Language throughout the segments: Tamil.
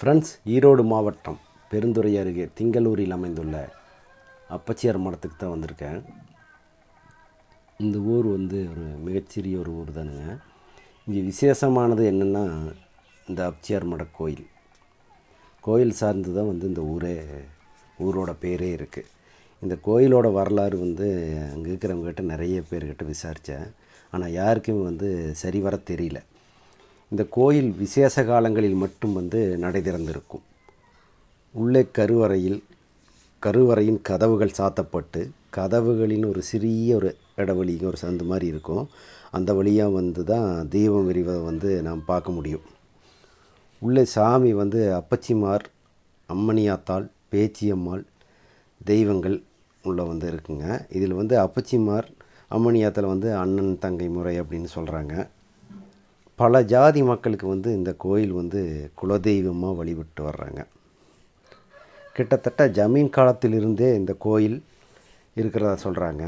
ஃப்ரெண்ட்ஸ் ஈரோடு மாவட்டம் பெருந்துறை அருகே திங்களூரில் அமைந்துள்ள அப்பச்சியார் மடத்துக்கு தான் வந்திருக்கேன். இந்த ஊர் வந்து ஒரு மிகச்சிறிய ஒரு ஊர் தானுங்க. இங்கே விசேஷமானது என்னென்னா இந்த அப்பச்சியார் மட கோயில். கோயில் சார்ந்து தான் வந்து இந்த ஊரே ஊரோட பேரே இருக்குது இந்த கோயிலோட வரலாறு வந்து அங்கே இருக்கிறவங்ககிட்ட நிறைய பேர்கிட்ட விசாரித்தேன் ஆனால் யாருக்கும் வந்து சரிவர தெரியல. இந்த கோயில் விசேஷ காலங்களில் மட்டும் வந்து நடை திறந்திருக்கும். உள்ளே கருவறையில் கருவறையின் கதவுகள் சாத்தப்பட்டு கதவுகளின் ஒரு சிறிய ஒரு இடைவெளி ஒரு சந்து மாதிரி இருக்கும். அந்த வழியாக வந்து தான் தீபம் விரிவதை வந்து நாம் பார்க்க முடியும். உள்ளே சாமி வந்து அப்பச்சிமார் அம்மணியாத்தாள் பேச்சியம்மாள் தெய்வங்கள் உள்ள வந்து இருக்குங்க. இதில் வந்து அப்பச்சிமார் அம்மணியாத்தில் வந்து அண்ணன் தங்கை முறை அப்படின்னு சொல்கிறாங்க பல ஜாதி மக்களுக்கு வந்து இந்த கோயில் வந்து குலதெய்வமாக வழிபட்டு வர்றாங்க. கிட்டத்தட்ட ஜமீன் காலத்திலிருந்தே இந்த கோயில் இருக்கிறதா சொல்கிறாங்க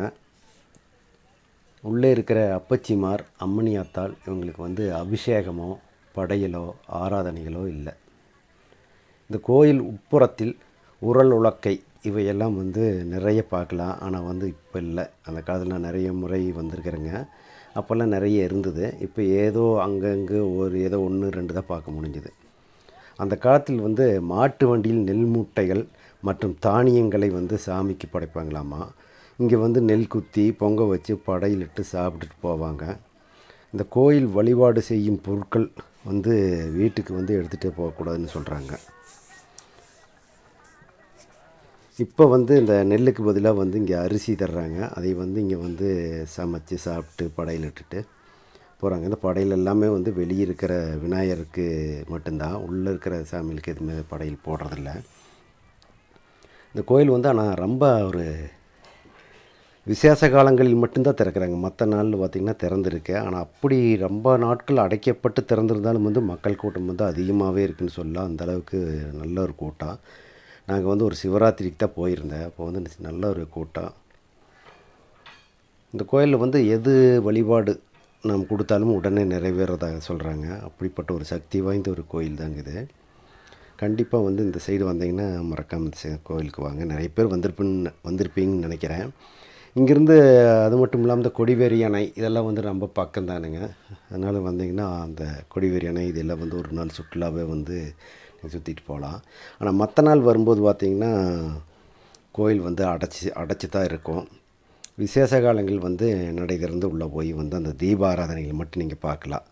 உள்ளே இருக்கிற அப்பச்சிமார் அம்மணியாத்தால் இவங்களுக்கு வந்து அபிஷேகமோ படையலோ ஆராதனைகளோ இல்லை. இந்த கோயில் உட்புறத்தில் உரல் உலக்கை இவையெல்லாம் வந்து நிறைய பார்க்கலாம். ஆனால் வந்து இப்போ இல்லை. அந்த காலத்தில் நிறைய முறை வந்திருக்கிறேங்க. அப்போல்லாம் நிறைய இருந்தது. இப்போ ஏதோ அங்கங்கே ஒரு ஏதோ ஒன்று ரெண்டு தான் பார்க்க முடிஞ்சுது. அந்த காலத்தில் வந்து மாட்டு வண்டியில் நெல் மூட்டைகள் மற்றும் தானியங்களை வந்து சாமிக்கு படைப்பாங்களாமா? இங்கே வந்து நெல் குத்தி பொங்க வச்சு படையிலிட்டு சாப்பிட்டுட்டு போவாங்க. இந்த கோயில் வழிபாடு செய்யும் பொருட்கள் வந்து வீட்டுக்கு வந்து எடுத்துகிட்டே போகக்கூடாதுன்னு சொல்கிறாங்க இப்போ வந்து இந்த நெல்லுக்கு பதிலாக வந்து இங்கே அரிசி தர்றாங்க. அதை வந்து இங்கே வந்து சமைச்சு சாப்பிட்டு படையில் இட்டுட்டு போகிறாங்க இந்த படையில் எல்லாமே வந்து வெளியே இருக்கிற விநாயகருக்கு மட்டும்தான். உள்ளே இருக்கிற சாமிகளுக்கு எதுவுமே படையில் போடுறதில்ல. இந்த கோயில் வந்து ஆனால் ரொம்ப ஒரு விசேஷ காலங்களில் மட்டும்தான் திறக்கிறாங்க. மற்ற நாளில் பார்த்திங்கன்னா திறந்துருக்கு. ஆனால் அப்படி ரொம்ப நாட்கள் அடைக்கப்பட்டு திறந்திருந்தாலும் வந்து மக்கள் கூட்டம் வந்து அதிகமாகவே இருக்குதுன்னு சொல்லலாம். அந்தளவுக்கு நல்ல ஒரு கூட்டம். நாங்கள் வந்து ஒரு சிவராத்திரிக்கு தான் போயிருந்தேன். அப்போ வந்து நல்ல ஒரு கூட்டம். இந்த கோயிலில் வந்து எது வழிபாடு நாம் கொடுத்தாலும் உடனே நிறைவேறதாக சொல்கிறாங்க அப்படிப்பட்ட ஒரு சக்தி வாய்ந்த ஒரு கோயில் தாங்க இது. கண்டிப்பாக வந்து இந்த சைடு வந்தீங்கன்னா மறக்காமல் இந்த கோயிலுக்கு வாங்க. நிறைய பேர் வந்திருப்பேன்னு வந்திருப்பீங்கன்னு நினைக்கிறேன். இங்கேருந்து அது மட்டும் இல்லாமல் இந்த கொடிவேரி அணை இதெல்லாம் வந்து ரொம்ப பக்கம் தானுங்க அதனால் வந்தீங்கன்னா அந்த கொடிவேரி அணை இதெல்லாம் வந்து ஒரு நாள் சுற்றுலாவே வந்து சுற்றிட்டு போகலாம் ஆனால் மற்ற நாள் வரும்போது பார்த்திங்கன்னா கோயில் வந்து அடைச்சி அடைச்சி தான் இருக்கும். விசேஷ காலங்கள் வந்து நடை திறந்து உள்ளே போய் வந்து அந்த தீபாராதனைகள் மட்டும் நீங்கள் பார்க்கலாம்.